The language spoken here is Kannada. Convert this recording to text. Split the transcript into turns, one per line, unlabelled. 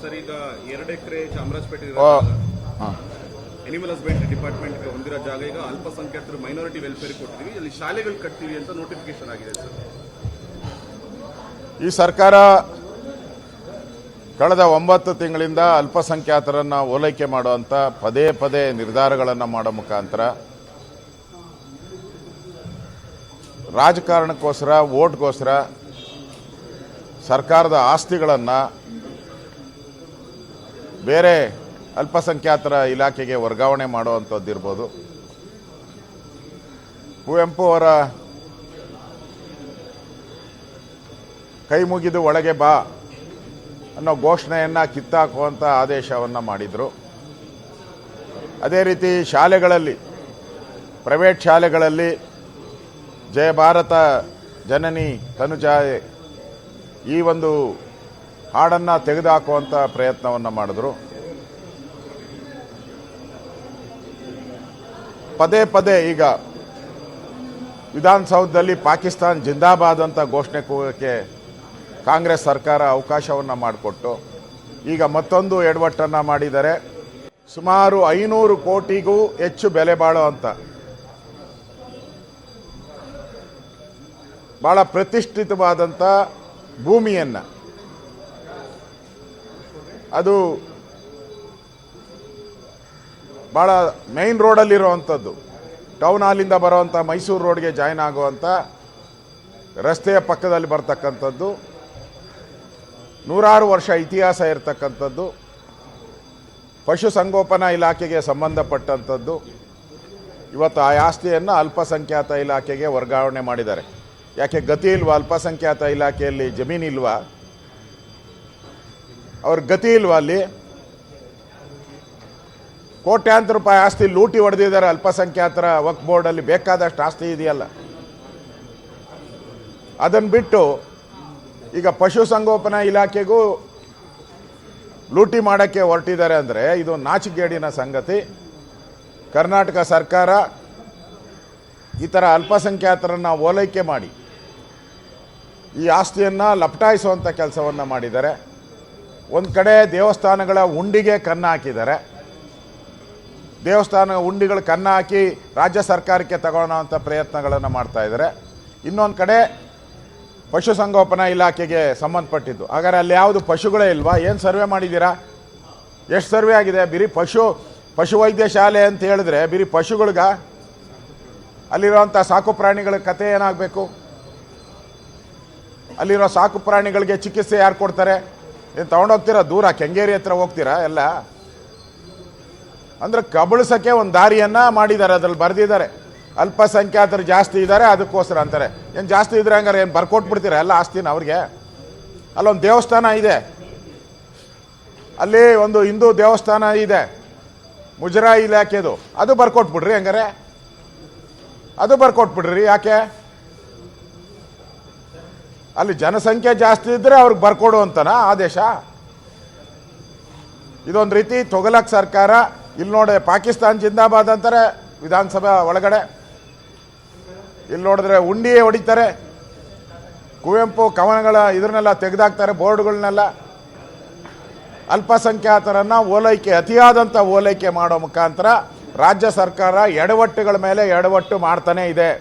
ಸರ್ ಈಗ ಎರಡು ಎಕರೆ ಚಾಮರಾಜಪೇಟೆ ಅನಿಮಲ್ ಹಸ್ಬೆಂಡ್ರಿ ಡಿಪಾರ್ಟ್ಮೆಂಟ್ಗೆ ಹೊಂದಿರೋ ಜಾಗ. ಈಗ ಅಲ್ಪಸಂಖ್ಯಾತರ ಮೈನಾರಿಟಿ ವೆಲ್ಫೇರ್ ಕೊಡ್ತೀವಿ ಅಲ್ಲಿ ಶಾಲೆಗಳು ಕಟ್ತೀವಿ ಅಂತ ನೋಟಿಫಿಕೇಶನ್ ಆಗಿದೆ ಸರ್.
ಈ ಸರ್ಕಾರ ಕಳೆದ ಒಂಬತ್ತು ತಿಂಗಳಿಂದ ಅಲ್ಪಸಂಖ್ಯಾತರನ್ನು ಓಲೈಕೆ ಮಾಡುವಂಥ ಪದೇ ಪದೇ ನಿರ್ಧಾರಗಳನ್ನು ಮಾಡೋ ಮುಖಾಂತರ ರಾಜಕಾರಣಕ್ಕೋಸ್ಕರ ಓಟ್ಗೋಸ್ಕರ ಸರ್ಕಾರದ ಆಸ್ತಿಗಳನ್ನು ಬೇರೆ ಅಲ್ಪಸಂಖ್ಯಾತರ ಇಲಾಖೆಗೆ ವರ್ಗಾವಣೆ ಮಾಡುವಂಥದ್ದಿರ್ಬೋದು ಕುವೆಂಪು ಅವರ ಕೈ ಮುಗಿದು ಒಳಗೆ ಬಾ ಅನ್ನೋ ಘೋಷಣೆಯನ್ನು ಕಿತ್ತಾಕುವಂಥ ಆದೇಶವನ್ನು ಮಾಡಿದರು. ಅದೇ ರೀತಿ ಶಾಲೆಗಳಲ್ಲಿ, ಪ್ರೈವೇಟ್ ಶಾಲೆಗಳಲ್ಲಿ ಜಯ ಭಾರತ ಜನನಿ ತನುಜಾಯೆ ಈ ಒಂದು ಹಾಡನ್ನು ತೆಗೆದುಹಾಕುವಂಥ ಪ್ರಯತ್ನವನ್ನು ಮಾಡಿದ್ರು. ಪದೇ ಪದೇ ಈಗ ವಿಧಾನಸೌಧದಲ್ಲಿ ಪಾಕಿಸ್ತಾನ್ ಜಿಂದಾಬಾದ್ ಅಂತ ಘೋಷಣೆ ಕೂಗಕ್ಕೆ ಕಾಂಗ್ರೆಸ್ ಸರ್ಕಾರ ಅವಕಾಶವನ್ನು ಮಾಡಿಕೊಟ್ಟು ಈಗ ಮತ್ತೊಂದು ಎಡವಟ್ಟನ್ನು ಮಾಡಿದ್ದಾರೆ ಸುಮಾರು ಐನೂರು ಕೋಟಿಗೂ ಹೆಚ್ಚು ಬೆಲೆ ಬಾಳೋ ಅಂತ ಬಹಳ ಪ್ರತಿಷ್ಠಿತವಾದಂಥ ಭೂಮಿಯನ್ನು. ಅದು ಭಾಳ ಮೈನ್ ರೋಡಲ್ಲಿರುವಂಥದ್ದು ಟೌನ್ ಹಾಲಿಂದ ಬರುವಂಥ ಮೈಸೂರು ರೋಡ್ಗೆ ಜಾಯ್ನ್ ಆಗುವಂಥ ರಸ್ತೆಯ ಪಕ್ಕದಲ್ಲಿ ಬರ್ತಕ್ಕಂಥದ್ದು. ನೂರಾರು ವರ್ಷ ಇತಿಹಾಸ ಇರತಕ್ಕಂಥದ್ದು. ಪಶುಸಂಗೋಪನಾ ಇಲಾಖೆಗೆ ಸಂಬಂಧಪಟ್ಟಂಥದ್ದು. ಇವತ್ತು ಆ ಆಸ್ತಿಯನ್ನು ಅಲ್ಪಸಂಖ್ಯಾತ ಇಲಾಖೆಗೆ ವರ್ಗಾವಣೆ ಮಾಡಿದ್ದಾರೆ. ಯಾಕೆ ಗತಿ ಇಲ್ವಾ? ಅಲ್ಪಸಂಖ್ಯಾತ ಇಲಾಖೆಯಲ್ಲಿ ಜಮೀನಿಲ್ವಾ ಅವ್ರ ಗತಿ ಇಲ್ವಾ ಅಲ್ಲಿ? ಕೋಟ್ಯಾಂತರ ರೂಪಾಯಿ ಆಸ್ತಿ ಲೂಟಿ ಹೊಡೆದಿದ್ದಾರೆ ಅಲ್ಪಸಂಖ್ಯಾತರ ವಕ್ ಬೋರ್ಡಲ್ಲಿ ಬೇಕಾದಷ್ಟು ಆಸ್ತಿ ಇದೆಯಲ್ಲ. ಅದನ್ನು ಬಿಟ್ಟು ಈಗ ಪಶುಸಂಗೋಪನಾ ಇಲಾಖೆಗೂ ಲೂಟಿ ಮಾಡೋಕ್ಕೆ ಹೊರಟಿದ್ದಾರೆ ಅಂದರೆ ಇದು ನಾಚಿಗೇಡಿನ ಸಂಗತಿ. ಕರ್ನಾಟಕ ಸರ್ಕಾರ ಈ ಥರ ಅಲ್ಪಸಂಖ್ಯಾತರನ್ನು ಓಲೈಕೆ ಮಾಡಿ. ಈ ಆಸ್ತಿಯನ್ನು ಲಪಟಾಯಿಸುವಂಥ ಕೆಲಸವನ್ನು ಮಾಡಿದ್ದಾರೆ. ಒಂದು ಕಡೆ ದೇವಸ್ಥಾನಗಳ ಉಂಡಿಗೆ ಕನ್ನ ಹಾಕಿದ್ದಾರೆ. ದೇವಸ್ಥಾನ ಉಂಡಿಗಳು ಕನ್ನ ಹಾಕಿ ರಾಜ್ಯ ಸರ್ಕಾರಕ್ಕೆ ತಗೊಳ್ಳೋಂಥ ಪ್ರಯತ್ನಗಳನ್ನು ಮಾಡ್ತಾ ಇದ್ದಾರೆ. ಇನ್ನೊಂದು ಕಡೆ ಪಶುಸಂಗೋಪನಾ ಇಲಾಖೆಗೆ ಸಂಬಂಧಪಟ್ಟಿದ್ದು. ಹಾಗಾದ್ರೆ ಅಲ್ಲಿ ಯಾವುದು ಪಶುಗಳೇ ಇಲ್ವಾ? ಏನು ಸರ್ವೆ ಮಾಡಿದ್ದೀರಾ? ಎಷ್ಟು ಸರ್ವೆ ಆಗಿದೆ? ಬಿರಿ ಪಶು ಪಶುವೈದ್ಯ ಶಾಲೆ ಅಂತ ಹೇಳಿದ್ರೆ ಬಿರಿ ಪಶುಗಳಿಗ? ಅಲ್ಲಿರುವಂಥ ಸಾಕು ಪ್ರಾಣಿಗಳ ಕತೆ ಏನಾಗಬೇಕು? ಅಲ್ಲಿರೋ ಸಾಕು ಪ್ರಾಣಿಗಳಿಗೆ ಚಿಕಿತ್ಸೆ ಯಾರು ಕೊಡ್ತಾರೆ? ಏನು ತಗೊಂಡೋಗ್ತೀರಾ ದೂರ ಕೆಂಗೇರಿ ಹತ್ರ ಹೋಗ್ತೀರಾ ಎಲ್ಲ? ಅಂದರೆ ಕಬಳಿಸೋಕ್ಕೆ ಒಂದು ದಾರಿಯನ್ನ ಮಾಡಿದ್ದಾರೆ, ಅದ್ರಲ್ಲಿ ಬರೆದಿದ್ದಾರೆ. ಅಲ್ಪಸಂಖ್ಯಾತರು ಜಾಸ್ತಿ ಇದ್ದಾರೆ, ಅದಕ್ಕೋಸ್ಕರ ಅಂತಾರೆ. ಏನು ಜಾಸ್ತಿ ಇದ್ರೆ ಹಂಗಾರೆ ಏನು ಬರ್ಕೊಟ್ಬಿಡ್ತೀರಾ ಎಲ್ಲ ಆಸ್ತಿನ ಅವ್ರಿಗೆ? ಅಲ್ಲೊಂದು ದೇವಸ್ಥಾನ ಇದೆ. ಅಲ್ಲಿ ಒಂದು ಹಿಂದೂ ದೇವಸ್ಥಾನ ಇದೆ. ಮುಜರಾಯಿ ಇಲಾಖೆದು. ಅದು ಬರ್ಕೊಟ್ಬಿಡ್ರಿ ಹಂಗಾರೆ? ಅದು ಬರ್ಕೊಟ್ಬಿಡ್ರಿ ಯಾಕೆ? ಅಲ್ಲಿ ಜನಸಂಖ್ಯೆ ಜಾಸ್ತಿ ಇದ್ದರೆ ಅವ್ರಿಗೆ ಬರ್ಕೊಡು ಅಂತನಾ ಆದೇಶ? ಇದೊಂದು ರೀತಿ ತೊಗಲಕ್ ಸರ್ಕಾರ ಇಲ್ಲಿ ನೋಡಿ ಪಾಕಿಸ್ತಾನ್ ಜಿಂದಾಬಾದ್ ಅಂತಾರೆ, ವಿಧಾನಸಭೆ ಒಳಗಡೆ. ಇಲ್ಲಿ ನೋಡಿದ್ರೆ ಉಂಡಿಯೇ ಹೊಡಿತಾರೆ. ಕುವೆಂಪು ಕವನಗಳ ಇದನ್ನೆಲ್ಲ ತೆಗೆದಾಕ್ತಾರೆ ಬೋರ್ಡ್ಗಳನ್ನೆಲ್ಲ. ಅಲ್ಪಸಂಖ್ಯಾತರನ್ನ ಓಲೈಕೆ ಅತಿಯಾದಂಥ ಓಲೈಕೆ ಮಾಡೋ ಮುಖಾಂತರ ರಾಜ್ಯ ಸರ್ಕಾರ ಎಡವಟ್ಟುಗಳ ಮೇಲೆ ಎಡವಟ್ಟು ಮಾಡ್ತಾನೇ ಇದೆ.